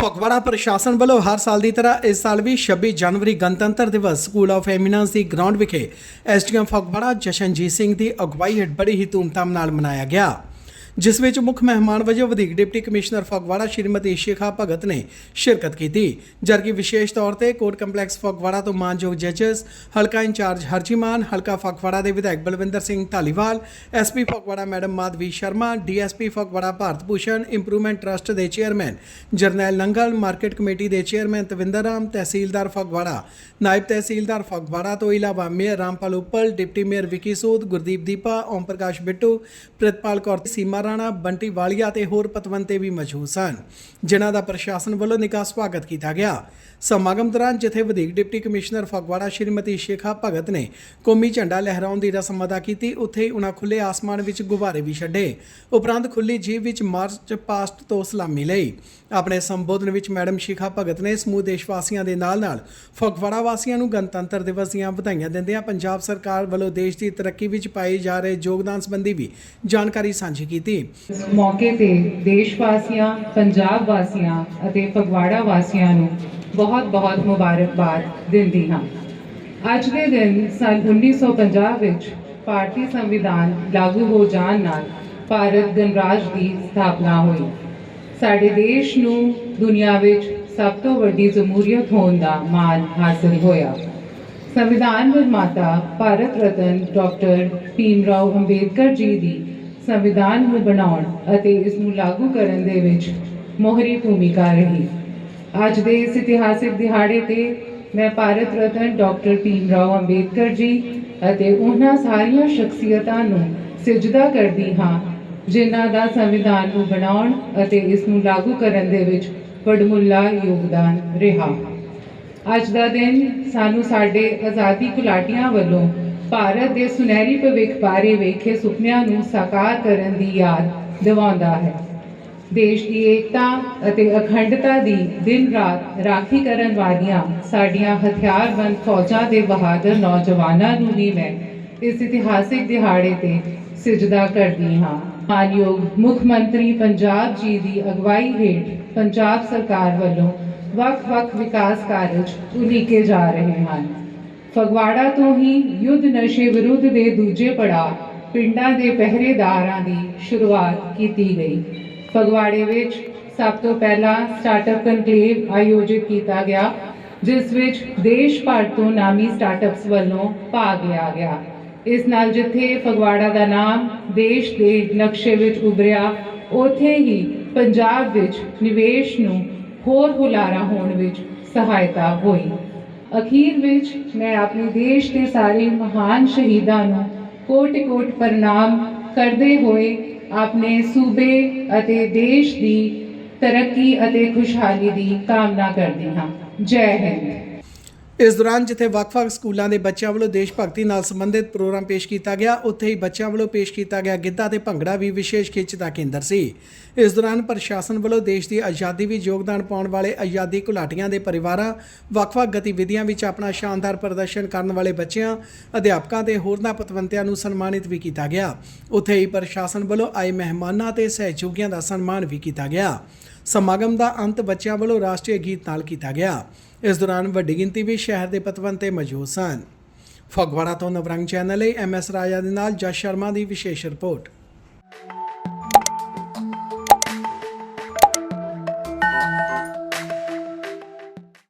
ਫਗਵਾੜਾ ਪ੍ਰਸ਼ਾਸਨ ਵੱਲੋਂ ਹਰ ਸਾਲ ਦੀ ਤਰ੍ਹਾਂ ਇਸ ਸਾਲ ਵੀ 26 ਜਨਵਰੀ ਗਣਤੰਤਰ ਦਿਵਸ ਸਕੂਲ ਆਫ ਐਮੀਨੈਂਸ ਦੀ ਗਰਾਊਂਡ ਵਿਖੇ ਐਸਟੀਐਮ ਫਗਵਾੜਾ ਜਸ਼ਨਜੀਤ ਸਿੰਘ ਦੀ ਅਗਵਾਈ ਹੇਠ ਬੜੀ ਹੀ ਧੂਮਧਾਮ ਨਾਲ ਮਨਾਇਆ ਗਿਆ। ਜਿਸ ਵਿੱਚ ਮੁੱਖ ਮਹਿਮਾਨ ਵਜੋਂ ਵਧੀਕ ਡਿਪਟੀ ਕਮਿਸ਼ਨਰ ਫਗਵਾੜਾ ਸ਼੍ਰੀਮਤੀ ਸ਼ੇਖਾ ਭਗਤ ਨੇ ਸ਼ਿਰਕਤ ਕੀਤੀ, ਜਦਕਿ ਵਿਸ਼ੇਸ਼ ਤੌਰ ਤੇ ਕੋਰਟ ਕੰਪਲੈਕਸ ਫਗਵਾੜਾ ਤੋਂ ਮਾਨਯੋਗ ਜੱਜਸ, ਹਲਕਾ ਇੰਚਾਰਜ ਹਰਜੀਮਾਨ, ਹਲਕਾ ਫਗਵਾੜਾ ਦੇ ਵਿਧਾਇਕ Balwinder Singh Dhaliwal SP Phagwara madam Madhavi Sharma, DSP Phagwara Bharat Bhushan, improvement trust ਦੇ chairman Jarnail Langal market committee ਦੇ ਚੇਅਰਮੈਨ ਤਵਿੰਦਰ ਰਾਮ, ਤਹਿਸੀਲਦਾਰ ਫਗਵਾੜਾ, ਨਾਇਬ ਤਹਿਸੀਲਦਾਰ ਫਗਵਾੜਾ ਤੋਂ ਇਲਾਵਾ mayor Rampal Uppal, deputy mayor Vicky Sodh Gurdeep Deepa, Om Prakash Bittu, Pritpal Kaur ਸੀਮਾ ਰਾਣਾ ਬੰਟੀ ਵਾਲੀਆ ਤੇ ਹੋਰ ਪਤਵੰਤੇ ਵੀ ਮੌਜੂਦ ਸਨ, ਜਿਨ੍ਹਾਂ ਦਾ ਪ੍ਰਸ਼ਾਸਨ ਵੱਲੋਂ ਨਿੱਘਾ ਸਵਾਗਤ ਕੀਤਾ ਗਿਆ। ਸਮਾਗਮ ਦੌਰਾਨ ਜਿੱਥੇ ਵਧੇਕ ਡਿਪਟੀ ਕਮਿਸ਼ਨਰ ਫਗਵਾੜਾ ਸ਼੍ਰੀਮਤੀ ਸ਼ੇਖਾ ਭਗਤ ਨੇ ਕੌਮੀ ਝੰਡਾ ਲਹਿਰਾਉਣ ਦੀ ਰਸਮ ਅਦਾ ਕੀਤੀ, ਉੱਥੇ ਹੀ ਉਹਨਾਂ ਖੁੱਲੇ ਆਸਮਾਨ ਵਿੱਚ ਗੁਬਾਰੇ ਵੀ ਛੱਡੇ। ਉਪਰੰਤ ਖੁੱਲੀ ਜੀਵ ਵਿੱਚ ਮਾਰਚ ਪਾਸਟ ਤੋਂ ਸਲਾਮੀ ਲਈ। ਆਪਣੇ ਸੰਬੋਧਨ ਵਿੱਚ ਮੈਡਮ ਸ਼ੇਖਾ ਭਗਤ ਨੇ ਸਮੂਹ ਦੇਸ਼ ਵਾਸੀਆਂ ਦੇ ਨਾਲ-ਨਾਲ ਫਗਵਾੜਾ ਵਾਸੀਆਂ ਨੂੰ ਗਣਤੰਤਰ ਦਿਵਸ ਦੀਆਂ ਵਧਾਈਆਂ ਦਿੰਦਿਆਂ ਪੰਜਾਬ ਸਰਕਾਰ ਵੱਲੋਂ ਦੇਸ਼ ਦੀ ਤਰੱਕੀ ਵਿੱਚ ਪਾਏ ਜਾ ਰਹੇ ਯੋਗਦਾਨ ਸੰਬੰਧੀ ਵੀ ਜਾਣਕਾਰੀ ਸਾਂਝੀ ਕੀਤੀ। ਇਸ ਮੌਕੇ ਤੇ ਦੇਸ਼ ਵਾਸੀਆਂ ਪੰਜਾਬ ਵਾਸੀਆਂ ਅਤੇ ਫਗਵਾੜਾ ਵਾਸੀਆਂ ਨੂੰ ਬਹੁਤ-ਬਹੁਤ ਮੁਬਾਰਕਬਾਦ ਦਿੰਦੀ ਹਾਂ। ਅੱਜ ਦੇ ਦਿਨ ਸਾਲ 1950 ਵਿੱਚ ਭਾਰਤੀ ਸੰਵਿਧਾਨ ਲਾਗੂ ਹੋ ਜਾਣ ਨਾਲ ਭਾਰਤ ਗਣਰਾਜ ਦੀ ਸਥਾਪਨਾ ਹੋਈ। ਸਾਡੇ ਦੇਸ਼ ਨੂੰ ਦੁਨੀਆ ਵਿੱਚ ਸਭ ਤੋਂ ਵੱਡੀ ਜਮਹੂਰੀਅਤ ਹੋਣ ਦਾ ਮਾਣ ਹਾਸਲ ਹੋਇਆ। ਸੰਵਿਧਾਨ ਨਿਰਮਾਤਾ ਭਾਰਤ ਰਤਨ ਡਾਕਟਰ ਭੀਮ ਰਾਓ ਅੰਬੇਦਕਰ ਜੀ ਦੀ ਸੰਵਿਧਾਨ ਨੂੰ ਬਣਾਉਣ ਅਤੇ ਇਸ ਨੂੰ ਲਾਗੂ ਕਰਨ ਦੇ ਵਿੱਚ ਮੋਹਰੀ ਭੂਮਿਕਾ ਰਹੀ। ਅੱਜ ਦੇ ਇਸ ਇਤਿਹਾਸਿਕ ਦਿਹਾੜੇ ਤੇ ਮੈਂ ਭਾਰਤ ਰਤਨ ਡਾਕਟਰ ਭੀਮ ਰਾਓ ਅੰਬੇਦਕਰ ਜੀ ਅਤੇ ਉਹਨਾਂ ਸਾਰੀਆਂ ਸ਼ਖਸੀਅਤਾਂ ਨੂੰ ਸਿਜਦਾ ਕਰਦੀ ਹਾਂ, ਜਿਨ੍ਹਾਂ ਦਾ ਸੰਵਿਧਾਨ ਨੂੰ ਬਣਾਉਣ ਅਤੇ ਇਸ ਨੂੰ ਲਾਗੂ ਕਰਨ ਦੇ ਵਿੱਚ ਵਡਮੁੱਲਾ ਯੋਗਦਾਨ ਰਿਹਾ। ਅੱਜ ਦਾ ਦਿਨ ਸਾਨੂੰ ਸਾਡੇ ਆਜ਼ਾਦੀ ਘੁਲਾਟੀਆਂ ਵੱਲੋਂ ਭਾਰਤ ਦੇ ਸੁਨਹਿਰੀ ਭਵਿੱਖ ਬਾਰੇ ਵੇਖੇ ਸੁਪਨਿਆਂ ਨੂੰ ਸਾਕਾਰ ਕਰਨ ਦੀ ਯਾਦ ਦਿਵਾਉਂਦਾ ਹੈ। ਦੇਸ਼ ਦੀ ਏਕਤਾ ਅਤੇ ਅਖੰਡਤਾ ਦੀ ਦਿਨ ਰਾਤ ਰਾਖੀ ਕਰਨ ਵਾਲੀਆਂ ਸਾਡੀਆਂ ਹਥਿਆਰਬੰਦ ਫੌਜਾਂ ਦੇ ਬਹਾਦਰ ਨੌਜਵਾਨਾਂ ਨੂੰ ਵੀ ਮੈਂ ਇਸ ਇਤਿਹਾਸਿਕ ਦਿਹਾੜੇ ਤੇ ਸਿਜਦਾ ਕਰਦੀ ਹਾਂ। ਮਾਨਯੋਗ ਮੁੱਖ ਮੰਤਰੀ ਪੰਜਾਬ ਜੀ ਦੀ ਅਗਵਾਈ ਹੇਠ ਪੰਜਾਬ ਸਰਕਾਰ ਵੱਲੋਂ ਵੱਖ-ਵੱਖ ਵਿਕਾਸ ਕਾਰਜ ਉਲੀਕੇ ਜਾ ਰਹੇ ਹਨ। ਫਗਵਾੜਾ ਤੋਂ ਹੀ ਯੁੱਧ ਨਸ਼ੇ ਵਿਰੁੱਧ ਦੇ ਦੂਜੇ ਪੜਾਅ ਪਿੰਡਾਂ ਦੇ ਪਹਿਰੇਦਾਰਾਂ ਦੀ ਸ਼ੁਰੂਆਤ ਕੀਤੀ ਗਈ। ਫਗਵਾੜੇ ਵਿੱਚ ਸਭ ਤੋਂ ਪਹਿਲਾਂ ਸਟਾਰਟਅਪ ਕਨਕਲੇਵ ਆਯੋਜਿਤ ਕੀਤਾ ਗਿਆ, ਜਿਸ ਵਿੱਚ ਦੇਸ਼ ਭਰ ਤੋਂ ਨਾਮੀ ਸਟਾਰਟਅਪਸ ਵੱਲੋਂ ਭਾਗ ਲਿਆ ਗਿਆ। ਇਸ ਨਾਲ ਜਿੱਥੇ ਫਗਵਾੜਾ ਦਾ ਨਾਮ ਦੇਸ਼ ਦੇ ਨਕਸ਼ੇ ਵਿੱਚ ਉਭਰਿਆ, ਉੱਥੇ ਹੀ ਪੰਜਾਬ ਵਿੱਚ ਨਿਵੇਸ਼ ਨੂੰ ਹੋਰ ਹੁਲਾਰਾ ਹੋਣ ਵਿੱਚ ਸਹਾਇਤਾ ਹੋਈ। ਅਖੀਰ ਵਿੱਚ ਮੈਂ ਆਪਣੇ ਦੇਸ਼ ਦੇ ਸਾਰੇ ਮਹਾਨ ਸ਼ਹੀਦਾਂ ਨੂੰ ਕੋਟ ਕੋਟ ਪ੍ਰਣਾਮ ਕਰਦੇ ਹੋਏ ਆਪਣੇ ਸੂਬੇ ਅਤੇ ਦੇਸ਼ ਦੀ ਤਰੱਕੀ ਅਤੇ ਖੁਸ਼ਹਾਲੀ ਦੀ ਕਾਮਨਾ ਕਰਦੀ ਹਾਂ। ਜੈ ਹਿੰਦ। ਇਸ ਦੌਰਾਨ ਜਿੱਥੇ ਵੱਖ-ਵੱਖ ਸਕੂਲਾਂ ਦੇ ਬੱਚਿਆਂ ਵੱਲੋਂ ਦੇਸ਼ ਭਗਤੀ ਨਾਲ ਸੰਬੰਧਿਤ ਪ੍ਰੋਗਰਾਮ ਪੇਸ਼ ਕੀਤਾ ਗਿਆ, ਉੱਥੇ ਹੀ ਬੱਚਿਆਂ ਵੱਲੋਂ ਪੇਸ਼ ਕੀਤਾ ਗਿਆ ਗਿੱਧਾ ਤੇ ਭੰਗੜਾ ਵੀ ਵਿਸ਼ੇਸ਼ ਖਿੱਚ ਦਾ ਕੇਂਦਰ ਸੀ। ਇਸ ਦੌਰਾਨ ਪ੍ਰਸ਼ਾਸਨ ਵੱਲੋਂ ਦੇਸ਼ ਦੀ ਆਜ਼ਾਦੀ ਵਿੱਚ ਯੋਗਦਾਨ ਪਾਉਣ ਵਾਲੇ ਆਜ਼ਾਦੀ ਘੁਲਾਟੀਆਂ ਦੇ ਪਰਿਵਾਰਾਂ, ਵੱਖ-ਵੱਖ ਗਤੀਵਿਧੀਆਂ ਵਿੱਚ ਆਪਣਾ ਸ਼ਾਨਦਾਰ ਪ੍ਰਦਰਸ਼ਨ ਕਰਨ ਵਾਲੇ ਬੱਚਿਆਂ, ਅਧਿਆਪਕਾਂ ਤੇ ਹੋਰਨਾਂ ਪਤਵੰਤਿਆਂ ਨੂੰ ਸਨਮਾਨਿਤ ਵੀ ਕੀਤਾ ਗਿਆ। ਉੱਥੇ ਹੀ ਪ੍ਰਸ਼ਾਸਨ ਵੱਲੋਂ ਆਏ ਮਹਿਮਾਨਾਂ ਤੇ ਸਹਿਯੋਗੀਆਂ ਦਾ ਸਨਮਾਨ ਵੀ ਕੀਤਾ ਗਿਆ। ਸਮਾਗਮ ਦਾ ਅੰਤ ਬੱਚਿਆਂ ਵੱਲੋਂ ਰਾਸ਼ਟਰੀ ਗੀਤ ਨਾਲ ਕੀਤਾ ਗਿਆ। ਇਸ ਦੌਰਾਨ ਵੱਡੀ ਗਿਣਤੀ ਵਿੱਚ ਸ਼ਹਿਰ ਦੇ ਪਤਵੰਤੇ ਮੌਜੂਦ ਸਨ। ਫਗਵਾੜਾ ਤੋਂ ਨਵਰੰਗ ਚੈਨਲ ਲਈ ਐਮਐਸ ਰਾਜਾ ਦੇ ਨਾਲ ਜਸ ਸ਼ਰਮਾ ਦੀ ਵਿਸ਼ੇਸ਼ ਰਿਪੋਰਟ।